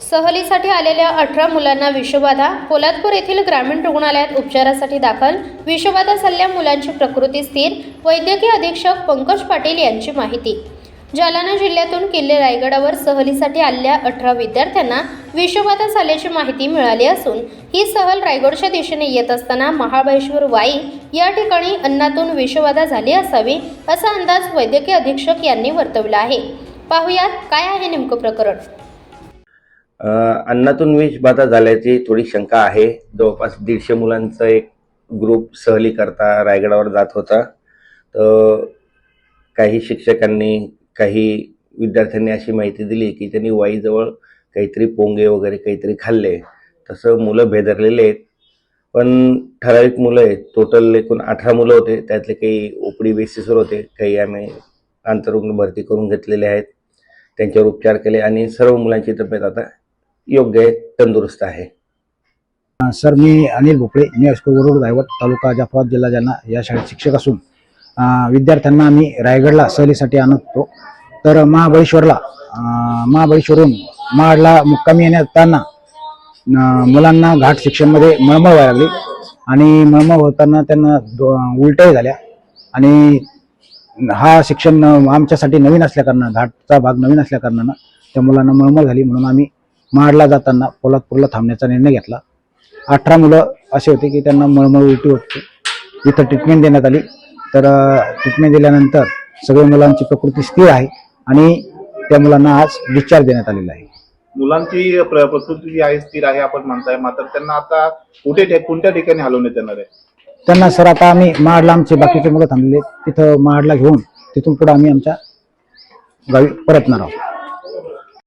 सहलीसाठी आलेल्या अठरा मुलांना विषबाधा पोलादपूर येथील ग्रामीण रुग्णालयात उपचारासाठी दाखल विषबाधा झालेल्या मुलांची प्रकृती स्थिर वैद्यकीय अधीक्षक पंकज पाटील यांची माहिती. जालना जिल्ह्यातून किल्ले रायगडावर सहलीसाठी आलेल्या अठरा विद्यार्थ्यांना विषबाधा झाल्याची माहिती मिळाली असून ही सहल रायगडच्या दिशेने येत असताना महाबळेश्वर वाई या ठिकाणी अन्नातून विषबाधा झाली असावी असा अंदाज वैद्यकीय अधीक्षक यांनी वर्तवला आहे. पाहुयात काय आहे नेमकं प्रकरण? अन्नातून विषबाधा झाल्याची थोडी शंका आहे. जवळपास दीडशे मुलांचा एक ग्रुप सहली करता रायगडावर जात होता. तर काही शिक्षकांनी काही विद्यार्थ्यांनी अशी माहिती दिली की त्यांनी वाईजवळ काहीतरी पोंगे वगैरे काहीतरी खाल्ले. तसं मुलं भेदरलेले आहेत. पण ठराविक मुलं आहेत. टोटल एकूण अठरा मुलं होते. त्यातले काही ओपडी बेसिसवर होते. काही आम्ही आंतरुग्ण भरती करून घेतलेले आहेत. त्यांच्यावर उपचार केले आणि सर्व मुलांची तब्येत आता योग्य आहे तंदुरुस्त आहे. सर मी अनिल भोपळे मी अस्को वरुड गायवट तालुका जाफराबाद जिल्हा जालना या शाळेत शिक्षक असून विद्यार्थ्यांना आम्ही रायगडला सहलीसाठी आणत. होतो तर महाबळेश्वरला महाबळेश्वरून महाडला मुक्कामी येण्याताना मुलांना घाट शिक्षणमध्ये मळमळ व्हायला लागली. आणि मळमळ होताना त्यांना दो- उलट्याही झाल्या. आणि हा शिक्षण आमच्यासाठी नवीन असल्याकारणानं घाटचा भाग नवीन असल्याकारणानं त्या मुलांना मळमळ झाली म्हणून आम्ही महाडला जाताना पोलादपूरला थांबण्याचा निर्णय घेतला. अठरा मुलं असे होते की त्यांना मळमळ उलटी होती. इथं ट्रीटमेंट देण्यात आली. तर ट्रीटमेंट दिल्यानंतर सगळ्या मुलांची प्रकृती स्थिर आहे आणि त्या मुलांना आज डिस्चार्ज देण्यात आलेला आहे. मुलांची प्र- प्रकृती जी आहे स्थिर आहे आपण म्हणताय. मात्र त्यांना आता कुठे कोणत्या ठिकाणी हलवण्यात येणार आहे? त्यांना सर आता आम्ही महाडला आमचे बाकीचे मुलं थांबलेले आहेत. तिथं महाडला घेऊन तिथून पुढे आम्ही आमच्या गावी परतणार आहोत.